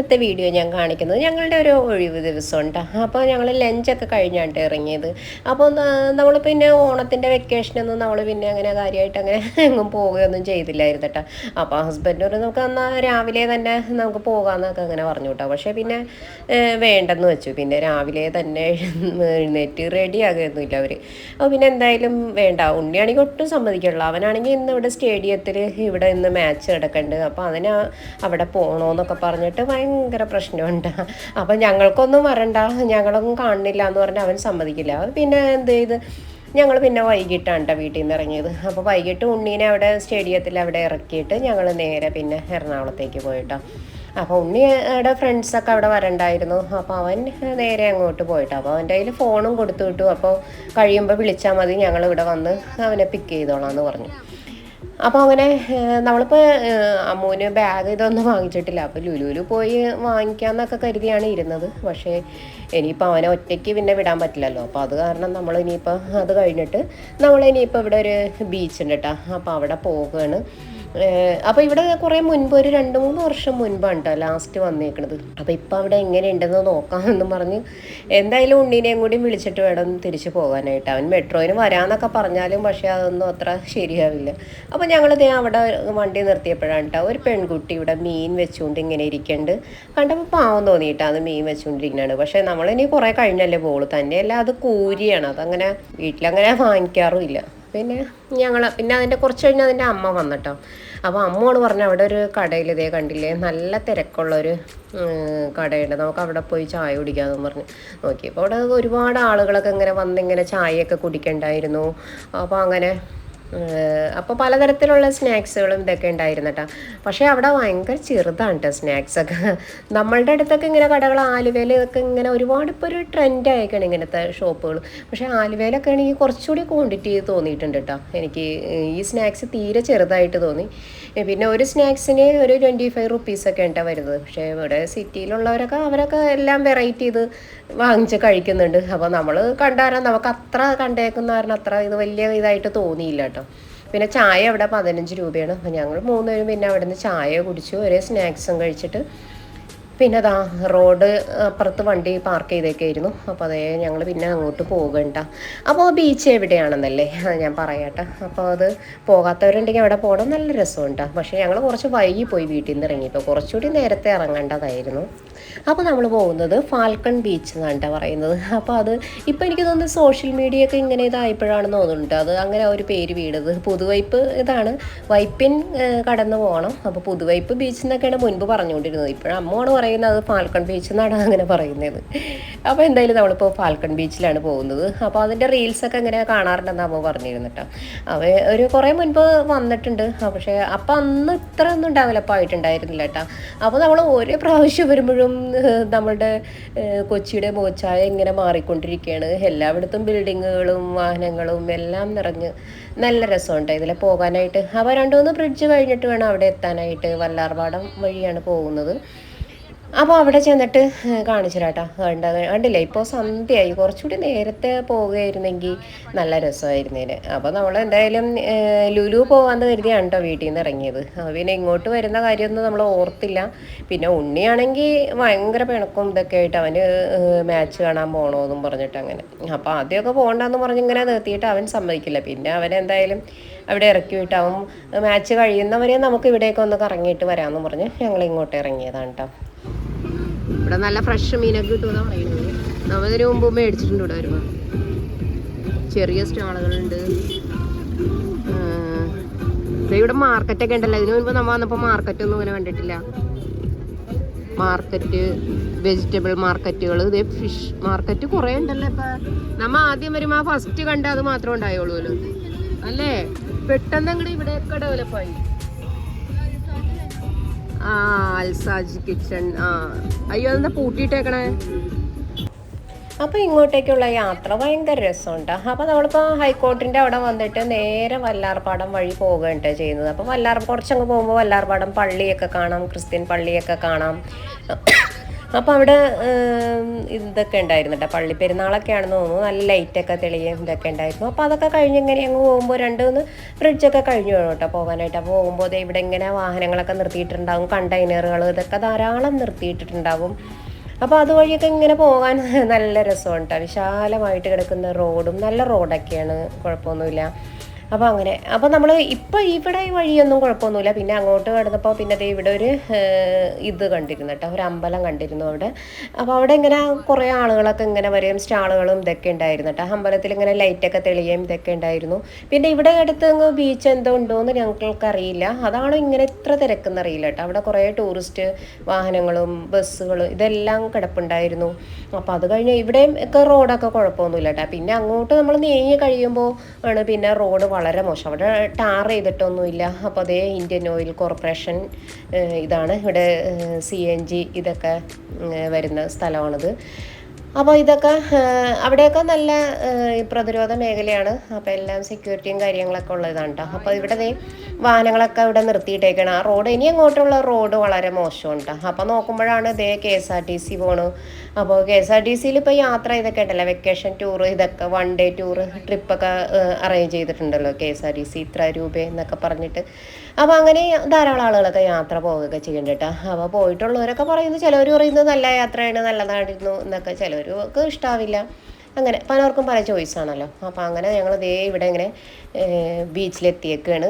ഇന്നത്തെ വീഡിയോ ഞാൻ കാണിക്കുന്നത് ഞങ്ങളുടെ ഒരു ഒഴിവ് ദിവസം ഉണ്ട് അപ്പോൾ ഞങ്ങൾ ലഞ്ചൊക്കെ കഴിഞ്ഞാണ്ട് ഇറങ്ങിയത്. അപ്പോൾ നമ്മൾ പിന്നെ ഓണത്തിന്റെ വെക്കേഷനൊന്നും നമ്മൾ പിന്നെ അങ്ങനെ കാര്യമായിട്ട് അങ്ങനെ എങ്ങും പോവുകയൊന്നും ചെയ്തില്ലായിരുന്നു കേട്ടോ അപ്പോൾ ഹസ്ബൻഡ് ഒരു നമുക്ക് എന്നാൽ രാവിലെ തന്നെ നമുക്ക് പോകാമെന്നൊക്കെ അങ്ങനെ പറഞ്ഞു കേട്ടോ പക്ഷേ പിന്നെ വേണ്ടെന്ന് വെച്ചു. പിന്നെ രാവിലെ തന്നെ എഴുന്നേറ്റ് റെഡി ആകുകയൊന്നുമില്ല അവർ അപ്പോൾ പിന്നെ എന്തായാലും വേണ്ട. ഉണ്ണിയാണെങ്കിൽ ഒട്ടും സമ്മതിക്കുള്ളൂ. അവനാണെങ്കിൽ ഇന്ന് ഇവിടെ സ്റ്റേഡിയത്തിൽ ഇവിടെ ഇന്ന് മാച്ച് നടക്കുന്നുണ്ട്. അപ്പോൾ അതിന് അവിടെ പോകണമെന്നൊക്കെ പറഞ്ഞിട്ട് ഭയങ്കര പ്രശ്നമുണ്ട്. അപ്പം ഞങ്ങൾക്കൊന്നും വരണ്ട. ഞങ്ങളൊന്നും കാണുന്നില്ല എന്ന് പറഞ്ഞാൽ അവൻ സമ്മതിക്കില്ല. പിന്നെ എന്ത് ചെയ്ത്? ഞങ്ങൾ പിന്നെ വൈകിട്ടാണ് ട്ടോ വീട്ടിൽ നിന്ന് ഇറങ്ങിയത്. അപ്പോൾ വൈകിട്ട് ഉണ്ണീനെ അവിടെ സ്റ്റേഡിയത്തിൽ അവിടെ ഇറക്കിയിട്ട് ഞങ്ങൾ നേരെ പിന്നെ എറണാകുളത്തേക്ക് പോയിട്ടോ. അപ്പോൾ ഉണ്ണിയുടെ ഫ്രണ്ട്സൊക്കെ അവിടെ വരണ്ടായിരുന്നു. അപ്പോൾ അവൻ നേരെ അങ്ങോട്ട് പോയിട്ടോ. അപ്പോൾ അവന്റെ കയ്യിൽ ഫോണും കൊടുത്തു വിട്ടു. അപ്പോൾ കഴിയുമ്പോൾ വിളിച്ചാൽ മതി. ഞങ്ങൾ ഇവിടെ വന്ന് അവനെ പിക്ക് ചെയ്തോളാം എന്ന് പറഞ്ഞു. അപ്പോൾ അങ്ങനെ നമ്മളിപ്പോൾ അമ്മൂന് ബാഗ് ഇതൊന്നും വാങ്ങിച്ചിട്ടില്ല. അപ്പോൾ ലുലുവിൽ പോയി വാങ്ങിക്കാമെന്നൊക്കെ കരുതിയാണ് ഇരുന്നത്. പക്ഷേ ഇനിയിപ്പോൾ അവനെ ഒറ്റയ്ക്ക് പിന്നെ വിടാൻ പറ്റില്ലല്ലോ. അപ്പോൾ അത് കാരണം നമ്മൾ ഇനിയിപ്പോൾ അത് കഴിഞ്ഞിട്ട് നമ്മൾ ഇനിയിപ്പോൾ ഇവിടെ ഒരു ബീച്ച് ഉണ്ട് കേട്ടോ അപ്പോൾ അവിടെ പോകുകയാണ് അപ്പോൾ ഇവിടെ കുറേ മുൻപ് ഒരു രണ്ട് മൂന്ന് വർഷം മുൻപാണ് കേട്ടോ ലാസ്റ്റ് വന്നേക്കണത്? അപ്പോൾ ഇപ്പോൾ അവിടെ എങ്ങനെ എങ്ങനെയുണ്ടെന്ന് നോക്കാമെന്ന് പറഞ്ഞ് എന്തായാലും ഉണ്ണീനെയും കൂടി വിളിച്ചിട്ട് വേണം തിരിച്ചു പോകാനായിട്ട്. അവൻ മെട്രോയിന് വരാമെന്നൊക്കെ പറഞ്ഞാലും പക്ഷേ അതൊന്നും അത്ര ശരിയാവില്ല. അപ്പോൾ ദേ അവിടെ വണ്ടി നിർത്തിയപ്പോഴാണ് കേട്ടോ ഒരു പെൺകുട്ടി ഇവിടെ മീൻ വെച്ചുകൊണ്ട് ഇങ്ങനെ ഇരിക്കുന്നുണ്ട് കണ്ടപ്പോൾ പാവം തോന്നിയിട്ടാ അത് മീൻ വെച്ചുകൊണ്ടിരിക്കുന്നതാണ് പക്ഷേ നമ്മളിനി കുറേ കഴിഞ്ഞല്ലേ പോളൂ തന്നെയല്ല അത് കൂരിയാണ്. അതങ്ങനെ വീട്ടിലങ്ങനെ വാങ്ങിക്കാറുമില്ല പിന്നെ ഞങ്ങൾ പിന്നെ അതിന്റെ കുറച്ച് കഴിഞ്ഞ് അതിന്റെ അമ്മ വന്നിട്ടോ. അപ്പോൾ അമ്മോട് പറഞ്ഞു അവിടെ ഒരു കടയിൽ ഇതേ കണ്ടില്ലേ? നല്ല തിരക്കുള്ളൊരു കടയുണ്ട്. നമുക്ക് അവിടെ പോയി ചായ കുടിക്കാമെന്ന് പറഞ്ഞു നോക്കിയപ്പോൾ അവിടെ ഒരുപാട് ആളുകളൊക്കെ ഇങ്ങനെ വന്നിങ്ങനെ ചായയൊക്കെ കുടിക്കണ്ടായിരുന്നു. അപ്പോൾ അങ്ങനെ അപ്പോൾ പലതരത്തിലുള്ള സ്നാക്സുകളും ഇതൊക്കെ ഉണ്ടായിരുന്നു കേട്ടോ പക്ഷേ അവിടെ ഭയങ്കര ചെറുതാണ് കേട്ടോ സ്നാക്സൊക്കെ നമ്മളുടെ അടുത്തൊക്കെ ഇങ്ങനെ കടകൾ ആലുവയിലൊക്കെ ഇങ്ങനെ ഒരുപാട് ഇപ്പോൾ ഒരു ട്രെൻഡ് ആയിക്കാണ് ഇങ്ങനത്തെ ഷോപ്പുകൾ പക്ഷേ ആലുവയിലൊക്കെ ആണെങ്കിൽ കുറച്ചുകൂടി ക്വാണ്ടിറ്റി തോന്നിയിട്ടുണ്ട് കേട്ടോ എനിക്ക് ഈ സ്നാക്സ് തീരെ ചെറുതായിട്ട് തോന്നി. പിന്നെ ഒരു സ്നാക്സിന് ഒരു ട്വന്റി ഫൈവ് റുപ്പീസൊക്കെ ഉണ്ടാ വരുന്നത്. പക്ഷേ ഇവിടെ സിറ്റിയിലുള്ളവരൊക്കെ അവരൊക്കെ എല്ലാം വെറൈറ്റി ഇത് വാങ്ങിച്ച് കഴിക്കുന്നുണ്ട്. അപ്പോൾ നമ്മൾ കണ്ടാരാ നമുക്ക് അത്ര കണ്ടേക്കുന്ന കാരണം അത്ര ഇത് വലിയ ഇതായിട്ട് തോന്നിയില്ല കേട്ടോ പിന്നെ ചായ അവിടെ പതിനഞ്ച് രൂപയാണ്. അപ്പം ഞങ്ങൾ മൂന്നുപേരും പിന്നെ അവിടെ നിന്ന് ചായ കുടിച്ചു. ഒരേ സ്നാക്സും കഴിച്ചിട്ട് പിന്നെ അതാ റോഡ് അപ്പുറത്ത് വണ്ടി പാർക്ക് ചെയ്തേക്കായിരുന്നു. അപ്പോൾ അതേ ഞങ്ങൾ പിന്നെ അങ്ങോട്ട് പോകണ്ട അപ്പോൾ ബീച്ച് എവിടെയാണെന്നല്ലേ? ഞാൻ പറയാട്ടെ. അപ്പോൾ അത് പോകാത്തവരുണ്ടെങ്കിൽ അവിടെ പോകണം നല്ല രസമുണ്ട് പക്ഷേ ഞങ്ങൾ കുറച്ച് വൈകി പോയി വീട്ടിൽ നിന്ന് ഇറങ്ങിയപ്പോൾ കുറച്ചുകൂടി നേരത്തെ ഇറങ്ങേണ്ടതായിരുന്നു. അപ്പോൾ നമ്മൾ പോകുന്നത് ഫാൽക്കൺ ബീച്ച് എന്നാണ് പറയുന്നത്. അപ്പോൾ അത് ഇപ്പോൾ എനിക്ക് തോന്നുന്നു സോഷ്യൽ മീഡിയ ഒക്കെ ഇങ്ങനെ ഇതായപ്പോഴാണെന്ന് തോന്നുന്നുണ്ട്. അത് അങ്ങനെ ഒരു പേര് വീണത്. പുതുവൈപ്പ് ഇതാണ്. വൈപ്പിൻ കടന്ന് പോകണം അപ്പോൾ പുതുവൈപ്പ് ബീച്ച് എന്നൊക്കെയാണ് മുൻപ് പറഞ്ഞുകൊണ്ടിരുന്നത്. ഇപ്പോഴും അമ്മയാണ് പറയുന്നത് ഫാൽക്കൺ ബീച്ച് എന്നാണ് അങ്ങനെ പറയുന്നത്. അപ്പോൾ എന്തായാലും നമ്മളിപ്പോൾ ഫാൽക്കൺ ബീച്ചിലാണ് പോകുന്നത്. അപ്പോൾ അതിന്റെ റീൽസൊക്കെ ഇങ്ങനെ കാണാറുണ്ടെന്ന് അമ്മ പറഞ്ഞിരുന്നിട്ടോ. അവ ഒരു കുറേ മുൻപ് വന്നിട്ടുണ്ട്. പക്ഷേ അപ്പം അന്ന് ഇത്ര ഒന്നും ഡെവലപ്പ് ആയിട്ടുണ്ടായിരുന്നില്ല കേട്ടോ അപ്പോൾ നമ്മൾ ഓരോ പ്രാവശ്യം വരുമ്പോഴും ഏഹ്, നമ്മളുടെ കൊച്ചിയുടെ മോച്ചായ ഇങ്ങനെ മാറിക്കൊണ്ടിരിക്കുകയാണ്. എല്ലായിടത്തും ബിൽഡിങ്ങുകളും വാഹനങ്ങളും എല്ലാം നിറഞ്ഞ് നല്ല രസമുണ്ട് ഇതിൽ പോകാനായിട്ട്. അവ രണ്ടു മൂന്ന് ബ്രിഡ്ജ് കഴിഞ്ഞിട്ട് വേണം അവിടെ എത്താനായിട്ട്. വല്ലാർപാടം വഴിയാണ് പോകുന്നത്. അപ്പോൾ അവിടെ ചെന്നിട്ട് കാണിച്ചു കേട്ടോ കണ്ട കണ്ടില്ലേ? ഇപ്പോൾ സന്ധ്യയായി. കുറച്ചുകൂടി നേരത്തെ പോവുകയായിരുന്നെങ്കിൽ നല്ല രസമായിരുന്നേന്. അപ്പോൾ നമ്മൾ എന്തായാലും ലുലു പോകാമെന്ന് കരുതിയാണ് കേട്ടോ വീട്ടിൽ നിന്ന് ഇറങ്ങിയത് പിന്നെ ഇങ്ങോട്ട് വരുന്ന കാര്യമൊന്നും നമ്മൾ ഓർത്തില്ല. പിന്നെ ഉണ്ണിയാണെങ്കിൽ ഭയങ്കര പിണക്കും ഇതൊക്കെ ആയിട്ട് അവന് മാച്ച് കാണാൻ പോകണമെന്നും പറഞ്ഞിട്ട് അങ്ങനെ. അപ്പോൾ ആദ്യമൊക്കെ പോകണ്ടെന്ന് പറഞ്ഞ് ഇങ്ങനെ നിർത്തിയിട്ട് അവൻ സമ്മതിക്കില്ല. പിന്നെ അവനെന്തായാലും അവിടെ ഇറക്കി വിട്ട് അവൻ മാച്ച് കഴിയുന്നവരെ നമുക്ക് ഇവിടേക്ക് ഒന്ന് കറങ്ങിയിട്ട് വരാമെന്ന് പറഞ്ഞ് ഞങ്ങൾ ഇങ്ങോട്ട് ഇറങ്ങിയതാണ് കേട്ടോ ഇവിടെ നല്ല ഫ്രഷ് മീനൊക്കെ കിട്ടുമെന്ന് പറയുന്നത്. നമ്മൾ ഇതിന് മുമ്പ് മേടിച്ചിട്ടുണ്ട് ഇവിടെ വരുമ്പോൾ ചെറിയ സ്റ്റാളുകളുണ്ട്. ഇവിടെ മാർക്കറ്റൊക്കെ ഉണ്ടല്ലോ. ഇതിനു മുൻപ് നമ്മൾ വന്നപ്പോൾ മാർക്കറ്റ് ഒന്നും ഇങ്ങനെ കണ്ടിട്ടില്ല. മാർക്കറ്റ് വെജിറ്റബിൾ മാർക്കറ്റുകൾ ഇതേ ഫിഷ് മാർക്കറ്റ് കുറേ ഉണ്ടല്ലോ ഇപ്പൊ. നമ്മ ആദ്യം വരുമ്പോൾ ഫസ്റ്റ് കണ്ട അത് മാത്രമേ ഉണ്ടായുള്ളൂ അല്ലേ? പെട്ടെന്ന് അങ്ങോട്ട് ഇവിടെയൊക്കെ ഡെവലപ്പായി ആ അൽസാജ് കിച്ചൺ. അയ്യോ അതെന്താ പൂട്ടിയിട്ടേക്കണേ? അപ്പോൾ ഇങ്ങോട്ടേക്കുള്ള യാത്ര ഭയങ്കര രസമുണ്ട്. അപ്പോൾ നമ്മളിപ്പോൾ ഹൈക്കോർട്ടിന്റെ അവിടെ വന്നിട്ട് നേരെ വല്ലാർപാടം വഴി പോകണ്ടേ ചെയ്യുന്നത്. അപ്പോൾ വല്ലാർ കുറച്ചങ്ങ് പോകുമ്പോൾ വല്ലാർപാടം പള്ളിയൊക്കെ കാണാം ക്രിസ്ത്യൻ പള്ളിയൊക്കെ കാണാം. അപ്പോൾ അവിടെ ഇതൊക്കെ ഉണ്ടായിരുന്നു കേട്ടോ പള്ളി പെരുന്നാളൊക്കെയാണെന്ന് തോന്നുന്നു. നല്ല ലൈറ്റൊക്കെ തെളിയും ഇതൊക്കെ ഉണ്ടായിരുന്നു. അപ്പോൾ അതൊക്കെ കഴിഞ്ഞ് ഇങ്ങനെ അങ്ങ് പോകുമ്പോൾ രണ്ട് മൂന്ന് ബ്രിഡ്ജൊക്കെ കഴിഞ്ഞു വേണം കേട്ടോ പോകാനായിട്ട്. അപ്പോൾ പോകുമ്പോൾ ഇവിടെ ഇങ്ങനെ വാഹനങ്ങളൊക്കെ നിർത്തിയിട്ടുണ്ടാവും. കണ്ടെയ്നറുകൾ ഇതൊക്കെ ധാരാളം നിർത്തിയിട്ടിട്ടുണ്ടാവും അപ്പോൾ അതുവഴിയൊക്കെ ഇങ്ങനെ പോകാൻ നല്ല രസമുണ്ട് വിശാലമായിട്ട് കിടക്കുന്ന റോഡും നല്ല റോഡൊക്കെയാണ്. കുഴപ്പമൊന്നുമില്ല. അപ്പോൾ അങ്ങനെ. അപ്പോൾ നമ്മൾ ഇപ്പോൾ ഇവിടെ വഴിയൊന്നും കുഴപ്പമൊന്നുമില്ല. പിന്നെ അങ്ങോട്ട് കിടന്നപ്പോൾ പിന്നെ ദേ ഇവിടെ ഒരു ഇത് കണ്ടിരുന്നു കേട്ടോ. ഒരു അമ്പലം കണ്ടിരുന്നു അവിടെ. അപ്പോൾ അവിടെ ഇങ്ങനെ കുറേ ആളുകളൊക്കെ ഇങ്ങനെ വരെയും സ്റ്റാളുകളും ഇതൊക്കെ ഉണ്ടായിരുന്നു കേട്ടോ. അമ്പലത്തിൽ ഇങ്ങനെ ലൈറ്റൊക്കെ തെളിയുകയും ഇതൊക്കെ ഉണ്ടായിരുന്നു. പിന്നെ ഇവിടെ അടുത്ത് ബീച്ച് എന്തോ ഉണ്ടോ എന്ന് ഞങ്ങൾക്ക് അറിയില്ല. അതാണ് ഇങ്ങനെ ഇത്ര തിരക്കെന്ന് അറിയില്ല കേട്ടോ. അവിടെ കുറേ ടൂറിസ്റ്റ് വാഹനങ്ങളും ബസ്സുകളും ഇതെല്ലാം കിടപ്പുണ്ടായിരുന്നു. അപ്പോൾ അത് കഴിഞ്ഞ് ഇവിടെയും ഒക്കെ റോഡൊക്കെ കുഴപ്പമൊന്നുമില്ല കേട്ടോ. പിന്നെ അങ്ങോട്ട് നമ്മൾ നീങ്ങി കഴിയുമ്പോൾ ആണ് പിന്നെ റോഡ് വളരെ മോശം. അവിടെ ടാർ ചെയ്തിട്ടൊന്നുമില്ല. അപ്പോൾ അതേ ഇന്ത്യൻ ഓയിൽ കോർപ്പറേഷൻ ഇതാണ് ഇവിടെ സി എൻ ജി ഇതൊക്കെ വരുന്ന സ്ഥലമാണിത്. അപ്പോൾ ഇതൊക്കെ അവിടെയൊക്കെ നല്ല പ്രതിരോധ മേഖലയാണ്. അപ്പോൾ എല്ലാം സെക്യൂരിറ്റിയും കാര്യങ്ങളൊക്കെ ഉള്ളതാണ് കേട്ടോ അപ്പോൾ ഇവിടെ വാഹനങ്ങളൊക്കെ ഇവിടെ നിർത്തിയിട്ടേക്കാണ്. ആ റോഡ് ഇനി അങ്ങോട്ടുള്ള റോഡ് വളരെ മോശമാണ് കേട്ടോ അപ്പോൾ നോക്കുമ്പോഴാണ് ഇതേ K S R T C പോണു. അപ്പോൾ കെ എസ് ആർ ടി സിയിൽ ഇപ്പോൾ യാത്ര ഇതൊക്കെ ഉണ്ടല്ലോ. വെക്കേഷൻ ടൂർ ഇതൊക്കെ വൺ ഡേ ടൂർ ട്രിപ്പൊക്കെ അറേഞ്ച് ചെയ്തിട്ടുണ്ടല്ലോ K S R T C. ഇത്ര രൂപ എന്നൊക്കെ പറഞ്ഞിട്ട്. അപ്പോൾ അങ്ങനെ ധാരാളം ആളുകളൊക്കെ യാത്ര പോവുകയൊക്കെ ചെയ്യേണ്ടിട്ട് അപ്പോൾ പോയിട്ടുള്ളവരൊക്കെ പറയുന്നു ചിലവർ പറയുന്നത് നല്ല യാത്രയാണ് നല്ലതായിരുന്നു എന്നൊക്കെ ചിലവർക്ക് ഇഷ്ടാവില്ല. അങ്ങനെ പലർക്കും പല ചോയ്സ് ആണല്ലോ. അപ്പോൾ അങ്ങനെ ഞങ്ങൾ ദേ ഇവിടെ ഇങ്ങനെ ബീച്ചിലെത്തിയേക്കാണ്.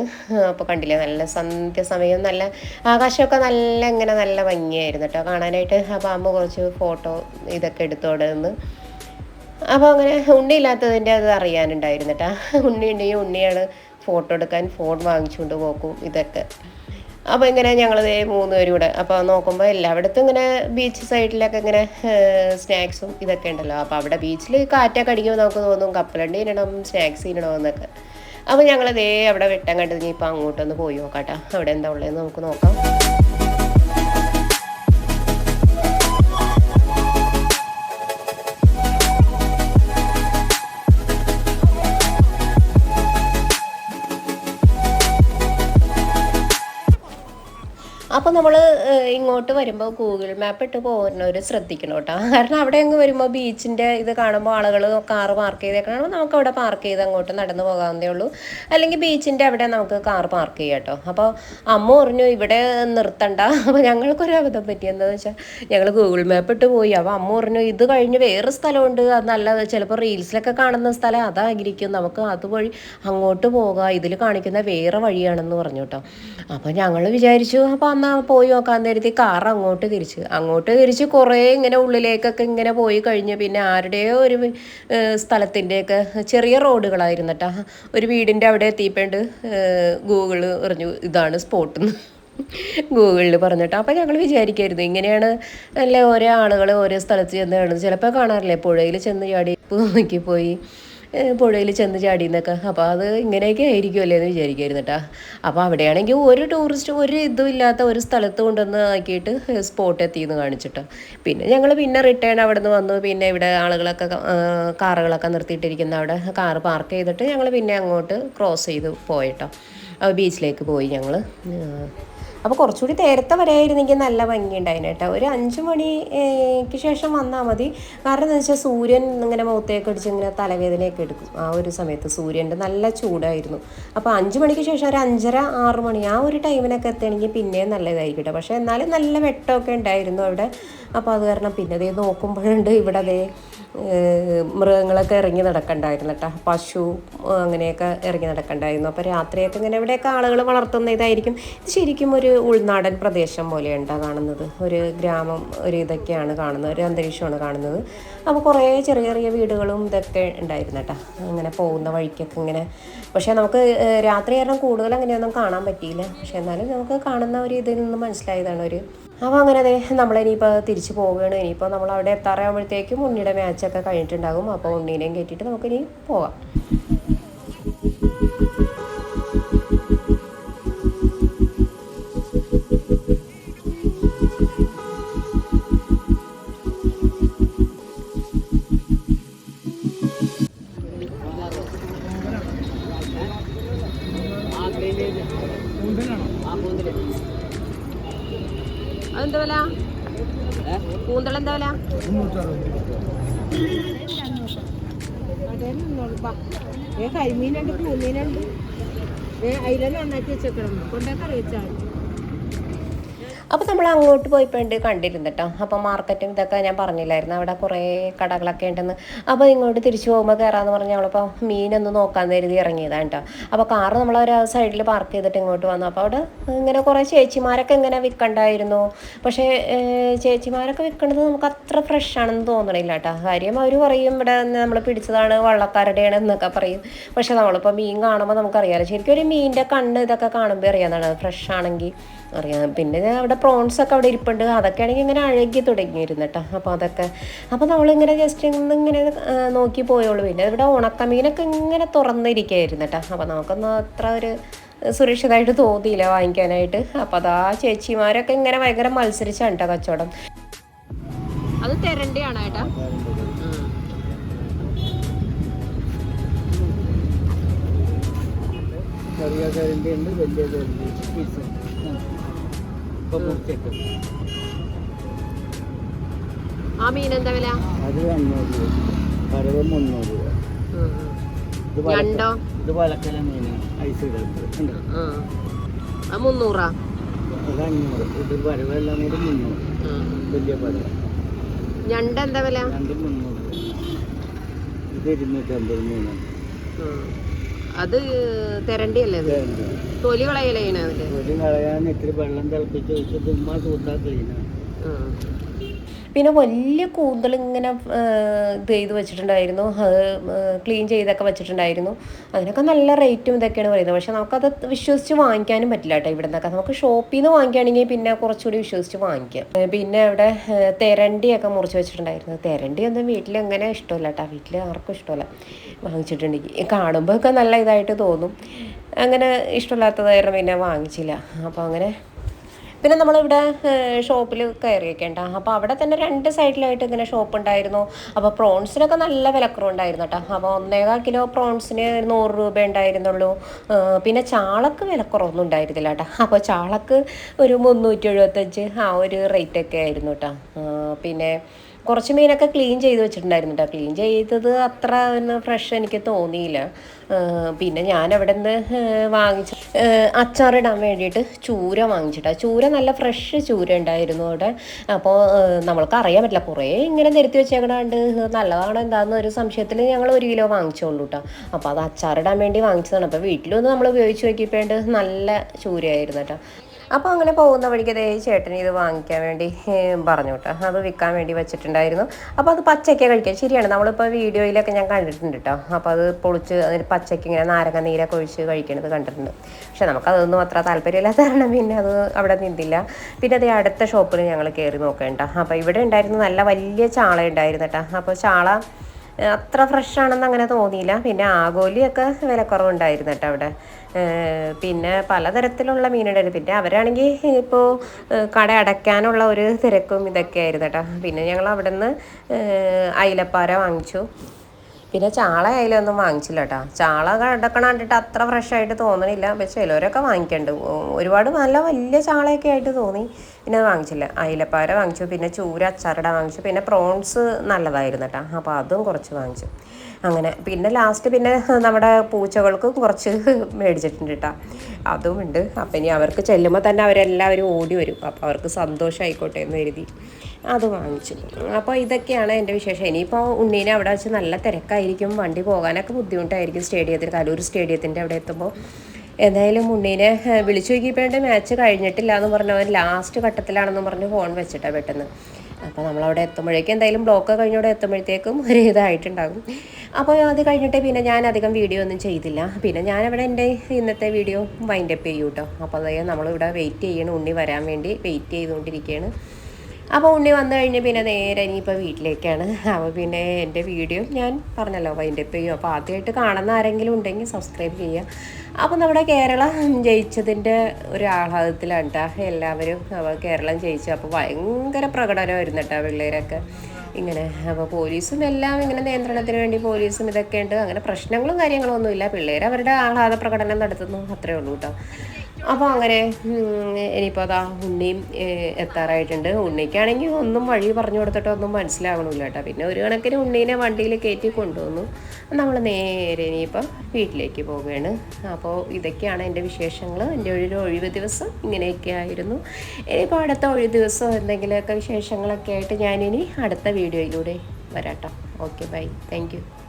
അപ്പോൾ കണ്ടില്ലേ നല്ല സന്ധ്യസമയം നല്ല ആകാശമൊക്കെ നല്ല ഇങ്ങനെ നല്ല ഭംഗിയായിരുന്നു കേട്ടോ കാണാനായിട്ട് അപ്പോൾ അമ്മ കുറച്ച് ഫോട്ടോ ഇതൊക്കെ എടുത്തോടെ നിന്ന് അപ്പോൾ അങ്ങനെ ഉണ്ണി ഇല്ലാത്തതിന്റെ അത് അറിയാനുണ്ടായിരുന്നു കേട്ടോ ഉണ്ണി ഉണ്ടെങ്കിൽ ഉണ്ണിയാണ് ഫോട്ടോ എടുക്കാൻ ഫോൺ വാങ്ങിച്ചുകൊണ്ട് പോക്കും ഇതൊക്കെ. അപ്പോൾ ഇങ്ങനെ ഞങ്ങൾ മൂന്ന് പേരും കൂടെ അപ്പോൾ നോക്കുമ്പോൾ എല്ലായിടത്തും ഇങ്ങനെ ബീച്ച് സൈഡിലൊക്കെ ഇങ്ങനെ സ്നാക്സും ഇതൊക്കെ ഉണ്ടല്ലോ. അപ്പോൾ അവിടെ ബീച്ചിൽ കാറ്റൊക്കെ അടിക്കുമ്പോൾ നമുക്ക് തോന്നും കപ്പലണ്ടി ഇടണം സ്നാക്സ് ഇടണം എന്നൊക്കെ. അപ്പോൾ ഞങ്ങൾ അവിടെ വെട്ടം കണ്ടത് ഇനിയിപ്പോൾ അങ്ങോട്ടൊന്ന് പോയി നോക്കാട്ടോ. അവിടെ എന്താ ഉള്ളതെന്ന് നമുക്ക് നോക്കാം. അപ്പോൾ നമ്മൾ ഇങ്ങോട്ട് വരുമ്പോൾ ഗൂഗിൾ മാപ്പ് ഇട്ട് പോകുന്നവർ ശ്രദ്ധിക്കണം കേട്ടോ. കാരണം അവിടെ അങ്ങ് വരുമ്പോൾ ബീച്ചിന്റെ ഇത് കാണുമ്പോൾ ആളുകൾ കാർ പാർക്ക് ചെയ്തേക്കണം നമുക്ക് അവിടെ പാർക്ക് ചെയ്ത് അങ്ങോട്ട് നടന്നു പോകാവുന്നേ ഉള്ളൂ. അല്ലെങ്കിൽ ബീച്ചിന്റെ അവിടെ നമുക്ക് കാർ പാർക്ക് ചെയ്യാം കേട്ടോ. അപ്പോൾ അമ്മ പറഞ്ഞു ഇവിടെ നിർത്തണ്ട. അപ്പോൾ ഞങ്ങൾക്കൊരു അബദ്ധം പറ്റിയെന്താണെന്ന് വെച്ചാൽ ഞങ്ങൾ ഗൂഗിൾ മാപ്പ് ഇട്ട് പോയി. അപ്പോൾ അമ്മ പറഞ്ഞു ഇത് കഴിഞ്ഞ് വേറെ സ്ഥലമുണ്ട്. അത് നല്ല ചിലപ്പോൾ റീൽസിലൊക്കെ കാണുന്ന സ്ഥലം അതായിരിക്കും. നമുക്ക് അതുവഴി അങ്ങോട്ട് പോകാം. ഇതിൽ കാണിക്കുന്ന വേറെ വഴിയാണെന്ന് പറഞ്ഞു കേട്ടോ. അപ്പോൾ ഞങ്ങൾ വിചാരിച്ചു. അപ്പോൾ അന്നാ പോയി നോക്കാൻ നേരത്തെ കാർ അങ്ങോട്ട് തിരിച്ച്. അങ്ങോട്ട് തിരിച്ച് കുറേ ഇങ്ങനെ ഉള്ളിലേക്കൊക്കെ ഇങ്ങനെ പോയി കഴിഞ്ഞ് പിന്നെ ആരുടെയോ ഒരു സ്ഥലത്തിന്റെയൊക്കെ ചെറിയ റോഡുകളായിരുന്നു ഒരു വീടിന്റെ അവിടെ എത്തിയപ്പോണ്ട് ഗൂഗിൾ പറഞ്ഞു ഇതാണ് സ്പോട്ടെന്ന്. ഗൂഗിളിൽ പറഞ്ഞിട്ട്. അപ്പോൾ ഞങ്ങൾ വിചാരിക്കായിരുന്നു ഇങ്ങനെയാണ് അല്ലേ ഓരോ ആളുകൾ ഓരോ സ്ഥലത്ത് ചെന്ന് ചിലപ്പോൾ കാണാറില്ലേ പുഴയിൽ ചെന്ന് ചാടി നോക്കി പോയി പുഴയിൽ ചെന്ന് ചാടി എന്നൊക്കെ അപ്പോൾ അത് ഇങ്ങനെയൊക്കെ ആയിരിക്കുമല്ലേ എന്ന് വിചാരിക്കുമായിരുന്നു കേട്ടോ അപ്പോൾ അവിടെയാണെങ്കിൽ ഒരു ടൂറിസ്റ്റ് ഒരു ഇതും ഇല്ലാത്ത ഒരു സ്ഥലത്ത് കൊണ്ടുവന്ന് ആക്കിയിട്ട് സ്പോട്ട് എത്തിയെന്ന് കാണിച്ചിട്ട് പിന്നെ ഞങ്ങൾ പിന്നെ റിട്ടേൺ അവിടെ നിന്ന് വന്നു. പിന്നെ ഇവിടെ ആളുകളൊക്കെ കാറുകളൊക്കെ നിർത്തിയിട്ടിരിക്കുന്ന അവിടെ കാറ് പാർക്ക് ചെയ്തിട്ട് ഞങ്ങൾ പിന്നെ അങ്ങോട്ട് ക്രോസ് ചെയ്ത് പോയിട്ടോ ബീച്ചിലേക്ക് പോയി ഞങ്ങൾ അപ്പോൾ കുറച്ചുകൂടി നേരത്തെ വരെയായിരുന്നെങ്കിൽ നല്ല ഭംഗിയുണ്ടായിരുന്നു കേട്ടോ. ഒരു അഞ്ച് മണിക്ക് ശേഷം വന്നാൽ മതി. കാരണം എന്താ വെച്ചാൽ സൂര്യൻ ഇങ്ങനെ മുഖത്തേക്ക് അടിച്ച് ഇങ്ങനെ തലവേദനയൊക്കെ എടുക്കും. ആ ഒരു സമയത്ത് സൂര്യന്റെ നല്ല ചൂടായിരുന്നു. അപ്പോൾ അഞ്ച് മണിക്ക് ശേഷം ഒരു അഞ്ചര ആറ് മണി ആ ഒരു ടൈമിനൊക്കെ എത്തുകയാണെങ്കിൽ പിന്നെയും നല്ലതായിരിക്കും കേട്ടോ. പക്ഷേ എന്നാലും നല്ല വെട്ടമൊക്കെ ഉണ്ടായിരുന്നു അവിടെ. അപ്പോൾ അത് കാരണം പിന്നെ അതേ നോക്കുമ്പോഴുണ്ട് ഇവിടെ അതേ മൃഗങ്ങളൊക്കെ ഇറങ്ങി നടക്കണ്ടായിരുന്നു കേട്ടോ. പശു അങ്ങനെയൊക്കെ ഇറങ്ങി നടക്കണ്ടായിരുന്നു. അപ്പോൾ രാത്രിയൊക്കെ ഇങ്ങനെ ഇവിടെയൊക്കെ ആളുകൾ വളർത്തുന്ന ഇതായിരിക്കും. ഇത് ശരിക്കും ഒരു ഉൾനാടൻ പ്രദേശം പോലെയുണ്ട് കാണുന്നത് ഒരു ഗ്രാമം ഒരു ഇതൊക്കെയാണ് കാണുന്നത്. ഒരു അന്തരീക്ഷമാണ് കാണുന്നത്. അപ്പോൾ കുറേ ചെറിയ ചെറിയ വീടുകളും ഇതൊക്കെ ഉണ്ടായിരുന്നു കേട്ടോ അങ്ങനെ പോകുന്ന വഴിക്കൊക്കെ ഇങ്ങനെ. പക്ഷേ നമുക്ക് രാത്രി കാരണം കൂടുതൽ അങ്ങനെയൊന്നും കാണാൻ പറ്റിയില്ല. പക്ഷെ എന്നാലും നമുക്ക് കാണുന്ന ഒരു ഇതിൽ നിന്ന് മനസ്സിലായതാണ് ഒരു. അപ്പോൾ അങ്ങനെ അതെ നമ്മളിനിയിപ്പോൾ തിരിച്ചു പോവുകയാണ്. ഇനിയിപ്പോൾ നമ്മൾ അവിടെ എത്താറാകുമ്പോഴത്തേക്കും ഉണ്ണിയുടെ മാച്ചൊക്കെ കഴിഞ്ഞിട്ടുണ്ടാകും. അപ്പോൾ ഉണ്ണീനെയും കയറ്റിയിട്ട് നമുക്കിനി പോവാം. പൂമീനുണ്ട് ഏ നന്നാക്കി വെച്ചേക്കണം. കൊണ്ടൊക്കെ അറിയിച്ചാൽ അപ്പോൾ നമ്മൾ അങ്ങോട്ട് പോയപ്പോണ്ട് കണ്ടിരുന്നിട്ടോ. അപ്പോൾ മാർക്കറ്റും ഇതൊക്കെ ഞാൻ പറഞ്ഞില്ലായിരുന്നു. അവിടെ കുറേ കടകളൊക്കെ ഉണ്ടെന്ന്. അപ്പോൾ ഇങ്ങോട്ട് തിരിച്ചു പോകുമ്പോൾ കയറാമെന്ന് പറഞ്ഞ് ഞങ്ങളിപ്പോൾ മീനൊന്ന് നോക്കാൻ കരുതി ഇറങ്ങിയതാണ് കേട്ടോ അപ്പോൾ കാറ് നമ്മൾ ഒരു സൈഡിൽ പാർക്ക് ചെയ്തിട്ട് ഇങ്ങോട്ട് വന്നു. അപ്പോൾ അവിടെ ഇങ്ങനെ കുറേ ചേച്ചിമാരൊക്കെ ഇങ്ങനെ വിൽക്കണ്ടായിരുന്നു. പക്ഷേ ചേച്ചിമാരൊക്കെ വിൽക്കുന്നത് നമുക്ക് അത്ര ഫ്രഷ് ആണെന്ന് തോന്നണില്ല കേട്ടോ കാര്യം അവർ പറയും ഇവിടെ നമ്മൾ പിടിച്ചതാണ് വള്ളക്കാരുടെയാണ് എന്നൊക്കെ പറയും. പക്ഷേ നമ്മളിപ്പോൾ മീൻ കാണുമ്പോൾ നമുക്കറിയാമല്ലോ ശരിക്കും ഒരു മീനിന്റെ കണ്ണ് ഇതൊക്കെ കാണുമ്പോൾ അറിയാമെന്നാണ് ഫ്രഷ് ആണെങ്കിൽ അറിയാം. പിന്നെ അവിടെ പ്രോൺസ് ഒക്കെ അവിടെ ഇരിപ്പുണ്ട്. അതൊക്കെ ആണെങ്കിൽ ഇങ്ങനെ അഴകി തുടങ്ങിയിരുന്നു കേട്ടോ. അപ്പോൾ അതൊക്കെ. അപ്പോൾ നമ്മളിങ്ങനെ ജസ്റ്റ് ഇന്ന് ഇങ്ങനെ നോക്കി പോയോളൂ. പിന്നെ ഇവിടെ ഉണക്കമീനൊക്കെ ഇങ്ങനെ തുറന്നിരിക്കുകയായിരുന്നു കേട്ടോ. അപ്പോൾ നമുക്കൊന്നും അത്ര ഒരു സുരക്ഷിതമായിട്ട് തോന്നിയില്ല വാങ്ങിക്കാനായിട്ട്. അപ്പോൾ അതാ ചേച്ചിമാരൊക്കെ ഇങ്ങനെ ഭയങ്കര മത്സരിച്ചാണ് കേട്ടോ കച്ചവടം. അത് തെരണ്ടിയാണോ ഏട്ടാ ചെറിയ കരണ്ടി ഉണ്ട് വലിയ കരണ്ടി ആ മീൻ എന്താ വില? അത് അഞ്ഞൂറ് രൂപ. പരവ് മുന്നൂറ് രൂപ. ഇത് വലക്ക- ഞണ്ടോ ഇത് വലക്കല മീനാണ്. ഐസ് ഇടത്ത് ആ മുന്നൂറാ? അത് അഞ്ഞൂറ്. ഇത് പരവെല്ലാം കൂടി മുന്നൂറ്. വലിയ പരവ ഞണ്ട് എന്താ വില? രണ്ട് മുന്നൂറ്. ഇത് ഇരുന്നൂറ്റമ്പത് മീനാണ്. അത് തെരണ്ടിയല്ലേ അത്. തൊലി കളയലേ അതിൽ? തൊലി കളയാൻ ഇത്തിരി വെള്ളം തിളപ്പിച്ച് വെച്ച് ചുമ്മാ ചൂട്ടാ ക്ലീനാണ് പിന്നെ വലിയ കൂന്തൽ ഇങ്ങനെ ഇത് ചെയ്ത് വെച്ചിട്ടുണ്ടായിരുന്നു. ക്ലീൻ ചെയ്തൊക്കെ വെച്ചിട്ടുണ്ടായിരുന്നു. അതിനൊക്കെ നല്ല റേറ്റും ഇതൊക്കെയാണ് പറയുന്നത്. പക്ഷെ നമുക്കത് വിശ്വസിച്ച് വാങ്ങിക്കാനും പറ്റില്ല കേട്ടോ ഇവിടെ നിന്നൊക്കെ നമുക്ക് ഷോപ്പിൽ നിന്ന് വാങ്ങിക്കുകയാണെങ്കിൽ പിന്നെ കുറച്ചുകൂടി വിശ്വസിച്ച് വാങ്ങിക്കാം. പിന്നെ അവിടെ തെരണ്ടിയൊക്കെ മുറിച്ച് വെച്ചിട്ടുണ്ടായിരുന്നു. തെരണ്ടി ഒന്നും വീട്ടിൽ അങ്ങനെ ഇഷ്ടമല്ല കേട്ടോ. വീട്ടിൽ ആർക്കും ഇഷ്ടമല്ല വാങ്ങിച്ചിട്ടുണ്ടെങ്കിൽ. കാണുമ്പോൾ ഒക്കെ നല്ല ഇതായിട്ട് തോന്നും. അങ്ങനെ ഇഷ്ടമില്ലാത്തതായിരുന്നു പിന്നെ വാങ്ങിച്ചില്ല. അപ്പോൾ അങ്ങനെ പിന്നെ നമ്മളിവിടെ ഷോപ്പിൽ കയറിയൊക്കെണ്ട അപ്പോൾ അവിടെ തന്നെ രണ്ട് സൈഡിലായിട്ട് ഇങ്ങനെ ഷോപ്പ് ഉണ്ടായിരുന്നു അപ്പോൾ പ്രോൺസിനൊക്കെ നല്ല വിലക്കുറവുണ്ടായിരുന്നു കേട്ടോ. അപ്പോൾ ഒന്നേകാൽ കിലോ പ്രോൺസിന് നൂറ് രൂപ ഉണ്ടായിരുന്നുള്ളൂ. പിന്നെ ചാളക്ക് വിലക്കുറവൊന്നും ഉണ്ടായിരുന്നില്ല കേട്ടോ. അപ്പോൾ ചാളക്ക് ഒരു മുന്നൂറ്റി എഴുപത്തഞ്ച് ആ ഒരു റേറ്റൊക്കെ ആയിരുന്നു കേട്ടോ. പിന്നെ കുറച്ച് മീനൊക്കെ ക്ലീൻ ചെയ്ത് വെച്ചിട്ടുണ്ടായിരുന്നു കേട്ടോ ക്ലീൻ ചെയ്തത് അത്ര ഫ്രഷ് എനിക്ക് തോന്നിയില്ല. പിന്നെ ഞാൻ അവിടെ നിന്ന് വാങ്ങിച്ച അച്ചാറിടാൻ വേണ്ടിയിട്ട് ചൂര വാങ്ങിച്ചിട്ടാണ് ചൂര നല്ല ഫ്രഷ് ചൂര ഉണ്ടായിരുന്നു അവിടെ. അപ്പോൾ നമ്മൾക്ക് അറിയാൻ പറ്റില്ല. കുറേ ഇങ്ങനെ നിരത്തി വെച്ചേക്കണാണ്ട് നല്ലതാണോ എന്താണെന്ന് ഒരു സംശയത്തിൽ ഞങ്ങൾ ഒരു കിലോ വാങ്ങിച്ചോളൂ കേട്ടോ അപ്പോൾ അത് അച്ചാറിടാൻ വേണ്ടി വാങ്ങിച്ചതാണ്. അപ്പോൾ വീട്ടിലൊന്ന് നമ്മൾ ഉപയോഗിച്ച് നോക്കിയപ്പോണ്ട് നല്ല ചൂരയായിരുന്നു കേട്ടോ അപ്പോൾ അങ്ങനെ പോകുന്ന വഴിക്ക് ദേ ചേട്ടൻ ഇത് വാങ്ങിക്കാൻ വേണ്ടി പറഞ്ഞു കേട്ടോ അത് വിൽക്കാൻ വേണ്ടി വെച്ചിട്ടുണ്ടായിരുന്നു. അപ്പോൾ അത് പച്ചയ്ക്ക് കഴിക്കാം ശരിയാണ്. നമ്മളിപ്പോൾ വീഡിയോയിലൊക്കെ ഞാൻ കണ്ടിട്ടുണ്ട് കേട്ടോ അപ്പോൾ അത് പൊളിച്ച് അതിന് പച്ചയ്ക്ക് ഇങ്ങനെ നാരങ്ങ നീരൊക്കെ ഒഴിച്ച് കഴിക്കണത് കണ്ടിട്ടുണ്ട്. പക്ഷെ നമുക്കതൊന്നും അത്ര താല്പര്യമില്ലാത്ത കാരണം പിന്നെ അത് അവിടെ നിന്നില്ല. പിന്നെ അതേ അടുത്ത ഷോപ്പിൽ ഞങ്ങൾ കയറി നോക്കേണ്ട അപ്പോൾ ഇവിടെ ഉണ്ടായിരുന്നു നല്ല വലിയ ചാള ഉണ്ടായിരുന്നു കേട്ടോ അപ്പോൾ ചാള അത്ര ഫ്രഷ് ആണെന്ന് അങ്ങനെ തോന്നിയില്ല. പിന്നെ ആഗോലിയൊക്കെ വിലക്കുറവുണ്ടായിരുന്നു കേട്ടോ അവിടെ. പിന്നെ പലതരത്തിലുള്ള മീനുണ്ടായിരുന്നു. പിന്നെ അവരാണെങ്കിൽ ഇപ്പോൾ കട അടയ്ക്കാനുള്ള ഒരു തിരക്കും ഇതൊക്കെ ആയിരുന്നു കേട്ടോ. പിന്നെ ഞങ്ങൾ അവിടെ നിന്ന് അയിലപ്പാര വാങ്ങിച്ചു. പിന്നെ ചാള അതിലൊന്നും വാങ്ങിച്ചില്ല കേട്ടോ. ചാള കിടക്കണ കണ്ടിട്ട് അത്ര ഫ്രഷ് ആയിട്ട് തോന്നണില്ല. പക്ഷെ ചിലവരൊക്കെ വാങ്ങിക്കണ്ട്. ഒരുപാട് നല്ല വലിയ ചാളയൊക്കെ ആയിട്ട് തോന്നി. പിന്നെ അത് വാങ്ങിച്ചില്ല. അയിലപ്പാര വാങ്ങിച്ചു. പിന്നെ ചൂര അച്ചാറിട വാങ്ങിച്ചു. പിന്നെ പ്രോൺസ് നല്ലതായിരുന്നു കേട്ടോ. അപ്പോൾ അതും കുറച്ച് വാങ്ങിച്ചു. അങ്ങനെ. പിന്നെ ലാസ്റ്റ് പിന്നെ നമ്മുടെ പൂച്ചകൾക്കും കുറച്ച് മേടിച്ചിട്ടുണ്ട് കേട്ടോ അതും ഉണ്ട്. അപ്പം ഇനി അവർക്ക് ചെല്ലുമ്പോൾ തന്നെ അവരെല്ലാവരും ഓടി വരും. അപ്പോൾ അവർക്ക് സന്തോഷമായിക്കോട്ടെ എന്ന് കരുതി അത് വാങ്ങിച്ചു. അപ്പോൾ ഇതൊക്കെയാണ് എന്റെ വിശേഷം. ഇനിയിപ്പോൾ ഉണ്ണീനെ അവിടെ വെച്ച് നല്ല തിരക്കായിരിക്കും. വണ്ടി പോകാനൊക്കെ ബുദ്ധിമുട്ടായിരിക്കും സ്റ്റേഡിയത്തിൽ കലൂർ സ്റ്റേഡിയത്തിന്റെ അവിടെ എത്തുമ്പോൾ എന്തായാലും ഉണ്ണീനെ വിളിച്ചു നോക്കിയപ്പോഴേ മാച്ച് കഴിഞ്ഞിട്ടില്ല എന്ന് പറഞ്ഞ് അവൻ ലാസ്റ്റ് ഘട്ടത്തിലാണെന്ന് പറഞ്ഞ് ഫോൺ വെച്ചിട്ടാണ് പെട്ടെന്ന്. അപ്പോൾ നമ്മളവിടെ എത്തുമ്പോഴേക്കും എന്തായാലും ബ്ലോക്ക് കഴിഞ്ഞവിടെ എത്തുമ്പോഴത്തേക്കും ഒരു ഇതായിട്ടുണ്ടാകും. അപ്പോൾ അത് കഴിഞ്ഞിട്ട് പിന്നെ ഞാൻ അധികം വീഡിയോ ഒന്നും ചെയ്തില്ല. പിന്നെ ഞാനവിടെ എന്റെ ഇന്നത്തെ വീഡിയോ വൈൻഡപ്പ് ചെയ്യും കേട്ടോ അപ്പോൾ അതായത് നമ്മളിവിടെ വെയിറ്റ് ചെയ്യണം ഉണ്ണി വരാൻ വേണ്ടി വെയിറ്റ് ചെയ്തുകൊണ്ടിരിക്കുകയാണ് അപ്പോൾ ഉണ്ണി വന്നു കഴിഞ്ഞ് പിന്നെ നേരെ ഇനിയിപ്പോൾ വീട്ടിലേക്കാണ്. അപ്പോൾ പിന്നെ എന്റെ വീഡിയോ ഞാൻ പറഞ്ഞല്ലോ വൈൻഡ് അപ്പ് ചെയ്യും അപ്പോൾ ആദ്യമായിട്ട് കാണുന്ന ആരെങ്കിലും ഉണ്ടെങ്കിൽ സബ്സ്ക്രൈബ് ചെയ്യുക അപ്പോൾ നമ്മുടെ കേരളം ജയിച്ചതിന്റെ ഒരു ആഹ്ലാദത്തിലാണ് കേട്ടോ എല്ലാവരും കേരളം ജയിച്ചു. അപ്പോൾ ഭയങ്കര പ്രകടനമായിരുന്നു കേട്ടോ പിള്ളേരൊക്കെ ഇങ്ങനെ. അപ്പോൾ പോലീസും എല്ലാം ഇങ്ങനെ നിയന്ത്രണത്തിന് വേണ്ടി പോലീസും ഇതൊക്കെ ഉണ്ട്. അങ്ങനെ പ്രശ്നങ്ങളും കാര്യങ്ങളും ഒന്നുമില്ല. പിള്ളേർ അവരുടെ ആഹ്ലാദ പ്രകടനം നടത്തുന്നു. അത്രേ ഉള്ളൂ കേട്ടോ അപ്പോൾ അങ്ങനെ ഇനിയിപ്പോൾ അതാ ഉണ്ണിയും എത്താറായിട്ടുണ്ട്. ഉണ്ണിക്കാണെങ്കിൽ ഒന്നും വഴി പറഞ്ഞു കൊടുത്തിട്ട് ഒന്നും മനസ്സിലാകണമില്ല കേട്ടോ. പിന്നെ ഒരു കണക്കിന് ഉണ്ണീനെ വണ്ടിയിൽ കയറ്റി കൊണ്ടുവന്നു. നമ്മൾ നേരെ ഇനിയിപ്പോൾ വീട്ടിലേക്ക് പോവുകയാണ്. അപ്പോൾ ഇതൊക്കെയാണ് എന്റെ വിശേഷങ്ങൾ എന്റെ ഒരു ഒഴിവ് ദിവസം ഇങ്ങനെയൊക്കെ ആയിരുന്നു. ഇനിയിപ്പോൾ അടുത്ത ഒഴിവ് ദിവസം എന്തെങ്കിലുമൊക്കെ വിശേഷങ്ങളൊക്കെ ആയിട്ട് ഞാനിനി അടുത്ത വീഡിയോയിലൂടെ വരാട്ടോ. Okay bye. താങ്ക്